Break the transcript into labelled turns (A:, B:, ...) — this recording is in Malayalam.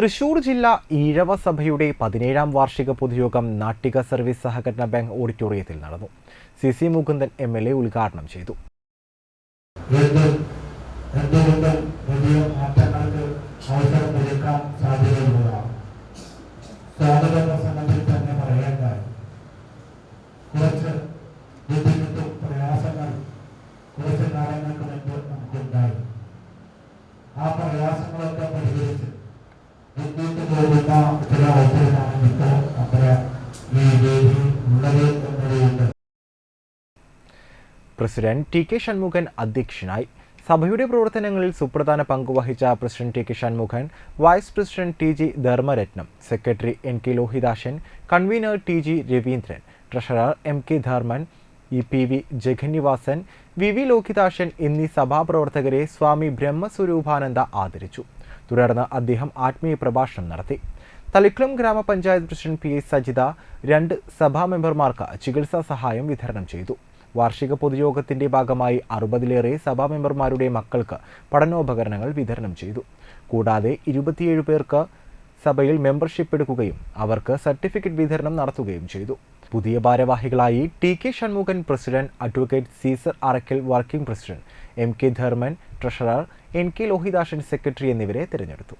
A: തൃശൂർ ജില്ല ഈഴവ സഭയുടെ പതിനേഴാം വാർഷിക പൊതുയോഗം നാട്ടിക സർവീസ് സഹകരണ ബാങ്ക് ഓഡിറ്റോറിയത്തിൽ നടന്നു. C C Mukundan M L A ഉദ്ഘാടനം ചെയ്തു.
B: ആ പ്രയാസങ്ങളൊക്കെ പരിഹരിച്ച്
A: പ്രസിഡന്റ് ടി കെ ഷൺമുഖൻ അധ്യക്ഷനായി സഭയുടെ പ്രവർത്തനങ്ങളിൽ സുപ്രധാന പങ്കുവഹിച്ച president T K Shanmughan vice president T G Dharmaratnam secretary N K Lohithashan convener T G Raveendran treasurer M K Dharman E P V Jagannivasan V V Lohithashan എന്നീ സഭാപ്രവർത്തകരെ സ്വാമി ബ്രഹ്മസ്വരൂപാനന്ദ ആദരിച്ചു. തുടർന്ന് അദ്ദേഹം ആത്മീയ പ്രഭാഷണം നടത്തി. തളിക്കുളം ഗ്രാമപഞ്ചായത്ത് പ്രസിഡന്റ് പി എസ് സജിത രണ്ട് സഭാ മെമ്പർമാർക്ക് ചികിത്സാ സഹായം വിതരണം ചെയ്തു. വാർഷിക പൊതുയോഗത്തിന്റെ ഭാഗമായി അറുപതിലേറെ സഭാ മെമ്പർമാരുടെ മക്കൾക്ക് പഠനോപകരണങ്ങൾ വിതരണം ചെയ്തു. കൂടാതെ ഇരുപത്തിയേഴ് പേർക്ക് സഭയിൽ മെമ്പർഷിപ്പ് എടുക്കുകയും അവർക്ക് സർട്ടിഫിക്കറ്റ് വിതരണം നടത്തുകയും ചെയ്തു. പുതിയ ഭാരവാഹികളായി T K Shanmughan president advocate Caesar Arakkal working president M K Dharman treasurer N K Lohithashan secretary എന്നിവരെ തിരഞ്ഞെടുത്തു.